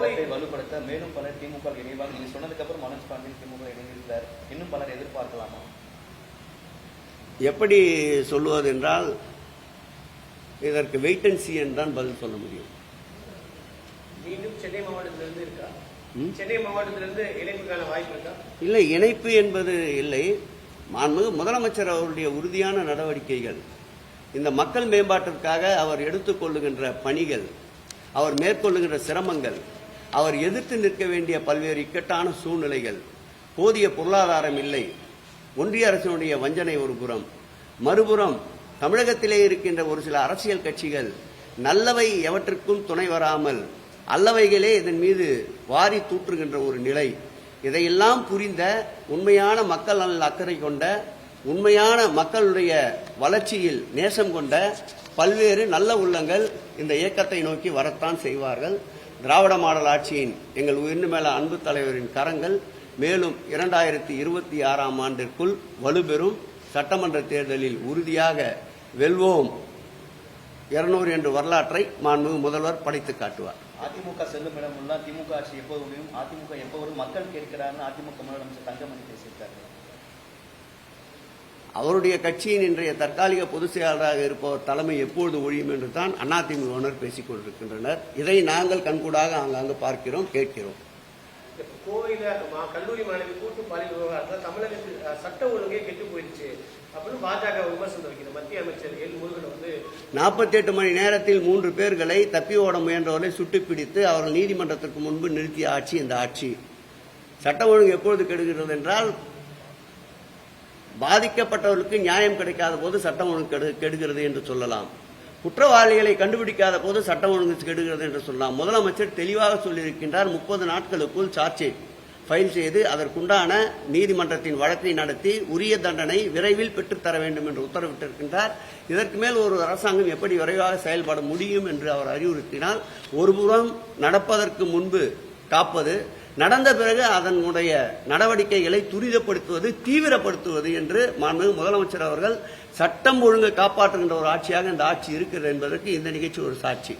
கழகத்தை வலுப்படுத்த மேலும் பலர் திமுக இணைவாங்க நீங்க சொன்னதுக்கு அப்புறம் மனோஜ் பாண்டியன் திமுக இணைந்திருக்கிறார் இன்னும் பலர் எதிர்பார்க்கலாமா? எப்படி சொல்லுவது என்றால் இதற்கு வெயிட் அண்ட் சி தான் பதில் சொல்ல முடியும். மீண்டும் சென்னை மாவட்டத்திலிருந்து இருக்கா? சென்னை மாவட்டத்திலிருந்து இணைப்புக்கான வாய்ப்பு இருக்கா? இல்லை இணைப்பு என்பது இல்லை. மாண்புமிகு முதலமைச்சர் அவருடைய உறுதியான நடவடிக்கைகள். இந்த மக்கள் மேம்பாட்டிற்காக அவர் எடுத்துக்கொள்ளுகின்ற பணிகள் அவர் மேற்கொள்ளுகின்ற சிரமங்கள் அவர் எதிர்த்து நிற்க வேண்டிய பல்வேறு இக்கட்டான சூழ்நிலைகள். போதிய பொருளாதாரம் இல்லை. ஒன்றிய அரசினுடைய வஞ்சனை ஒரு புறம். மறுபுறம் தமிழகத்திலே இருக்கின்ற ஒரு சில அரசியல் கட்சிகள் நல்லவை எவற்றுக்கும் துணை வராமல் அல்லவைகளே இதன் மீது வாரி தூற்றுகின்ற ஒரு நிலை. இதையெல்லாம் புரிந்த உண்மையான மக்கள் நலன் அக்கறை கொண்ட உண்மையான மக்களுடைய வளர்ச்சியில் நேசம் கொண்ட பல்வேறு நல்ல உள்ளங்கள் இந்த இயக்கத்தை நோக்கி வரத்தான் செய்வார்கள். திராவிட மாடல் ஆட்சியின் எங்கள் உயிர்ந்து மேல அன்பு தலைவரின் கரங்கள் மேலும் இரண்டாயிரத்தி இருபத்தி ஆறாம் ஆண்டிற்குள் வலுப்பெறும். சட்டமன்ற தேர்தலில் உறுதியாக வெல்வோம். இருநூறு என்று வரலாற்றை மாண்பு முதல்வர் படைத்து காட்டுவார். அதிமுக செல்லும் இடமெல்லாம் திமுக ஆட்சி எப்போது முடியும்? அதிமுக எப்போதும் மக்கள் கேட்கிறாருன்னு அதிமுக முதலமைச்சர் தங்கமணி பேசியிருக்காரு. அவருடைய கட்சியின் இன்றைய தற்காலிக பொதுச் செயலாளராக இருப்பவர் தலைமை எப்பொழுது ஒழியும் என்று தான் அதிமுகவினர் பேசிக் கொண்டிருக்கின்றனர். இதை நாங்கள் கண்கூடாக ஆங்காங்கு பார்க்கிறோம் கேட்கிறோம். கோவையில கல்லூரி மாணவி கூட்டு பாலியல் விவகாரத்தில் தமிழகத்தில் சட்ட ஒழுங்கே கெட்டு போயிடுச்சு அப்படின்னு பாஜக விமர்சனம் வைக்கிறது. மத்திய அமைச்சர் எல் முருகன் வந்து நாற்பத்தெட்டு மணி நேரத்தில் மூன்று பேர்களை தப்பி ஓட முயன்றவர்களை சுட்டுப்பிடித்து அவர்கள் நீதிமன்றத்திற்கு முன்பு நிறுத்திய ஆட்சி இந்த ஆட்சி. சட்ட ஒழுங்கு எப்பொழுது கெடுகிறது என்றால் பாதிக்கப்பட்டவர்களுக்கு நியாயம் கிடைக்காத போது சட்டம் ஒழுங்கு கெடு- கெடுகிறது என்று சொல்லலாம். குற்றவாளிகளை கண்டுபிடிக்காத போது சட்டம் ஒழுங்கு கெடுகிறது என்று சொல்லலாம். முதலமைச்சர் தெளிவாக சொல்லியிருக்கின்றார் முப்பது நாட்களுக்குள் சார்ஜ் ஃபைல் செய்து அதற்குண்டான நீதிமன்றத்தின் வழக்கை நடத்தி உரிய தண்டனை விரைவில் பெற்றுத்தர வேண்டும் என்று உத்தரவிட்டிருக்கின்றார். இதற்கு மேல் ஒரு அரசாங்கம் எப்படி விரைவாக செயல்பட முடியும் என்று அவர் அறிவுறுத்தினால் ஒருபுறம் நடப்பதற்கு முன்பு காப்பது நடந்த பிறகு அதனுடைய நடவடிக்கைகளை துரிதப்படுத்துவது தீவிரப்படுத்துவது என்று மாண்புமிகு முதலமைச்சர் அவர்கள் சட்டம் ஒழுங்கை காப்பாற்றுகின்ற ஒரு ஆட்சியாக இந்த ஆட்சி இருக்கிறது என்பதற்கு இந்த நிகழ்ச்சி ஒரு சாட்சி.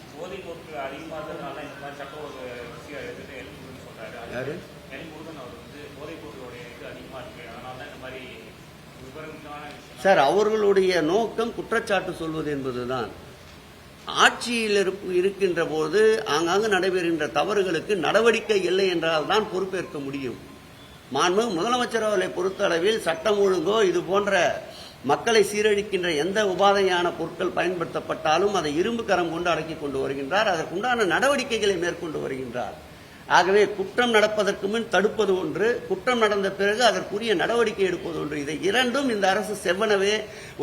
யாரு? சார் அவர்களுடைய நோக்கம் குற்றச்சாட்டு சொல்வது என்பதுதான். ஆட்சியில் இருப்பு- இருக்கின்ற போது ஆங்காங்கு நடைபெறுகின்ற தவறுகளுக்கு நடவடிக்கை இல்லை என்றால் தான் பொறுப்பேற்க முடியும். மாண்பு முதலமைச்சர் அவர்களை பொறுத்தளவில் சட்டம் ஒழுங்கோ இது போன்ற மக்களை சீரழிக்கின்ற எந்த உபாதையான பொருட்கள் பயன்படுத்தப்பட்டாலும் அதை இரும்பு கரம் கொண்டு அடக்கி கொண்டு வருகின்றார். அதற்குண்டான நடவடிக்கைகளை மேற்கொண்டு வருகின்றார். ஆகவே குற்றம் நடப்பதற்கு முன் தடுப்பது ஒன்று குற்றம் நடந்த பிறகு அதற்குரிய நடவடிக்கை எடுப்பது ஒன்று. இதை இரண்டும் இந்த அரசு செவ்வனவே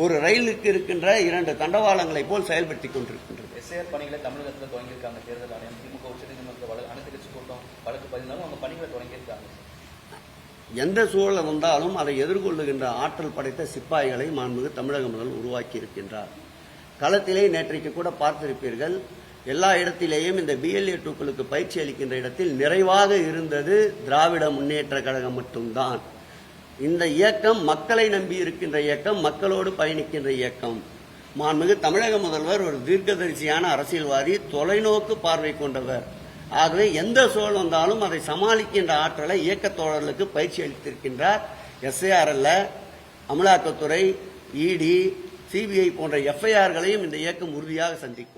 ஒரு ரயிலுக்கு இருக்கின்ற இரண்டு தண்டவாளங்களை போல் செயல்படுத்திக் கொண்டிருக்கின்றது. எஸ்ஐஆர் பணிகளை தமிழகத்தில் தொடங்கியிருக்காங்க. தேர்தல் ஆணையம் திமுக உச்சநீதிமன்ற அனைத்து கட்சி கூட்டம் வழக்கு பதினாலும் அவங்க பணிகளை தொடங்கியிருக்காங்க. எந்த சூழல் வந்தாலும் அதை எதிர்கொள்ளுகின்ற ஆற்றல் படைத்த சிப்பாய்களை மாண்புமிகு தமிழக முதல் உருவாக்கி இருக்கின்றார் களத்திலே நேற்றைக்கு கூட பார்த்திருப்பீர்கள் எல்லா இடத்திலேயும் இந்த பிஎல்ஏ டூக்களுக்கு பயிற்சி அளிக்கின்ற இடத்தில் நிறைவாக இருந்தது திராவிட முன்னேற்ற கழகம் மட்டும்தான். இந்த இயக்கம் மக்களை நம்பி இருக்கின்ற இயக்கம் மக்களோடு பயணிக்கின்ற இயக்கம். மாண்புமிகு தமிழக முதல்வர் ஒரு தீர்க்கதரிசியான அரசியல்வாதி தொலைநோக்கு பார்வை கொண்டவர். ஆகவே எந்த சூழல் வந்தாலும் அதை சமாளிக்கின்ற ஆற்றலை இயக்கத்தோழர்களுக்கு பயிற்சி அளித்திருக்கின்றார் எஸ்ஏஆர்எல்ல அமலாக்கத்துறை இடி சிபிஐ போன்ற எஃப்ஐஆர்களையும் இந்த இயக்கம் உறுதியாக சந்திக்கும்.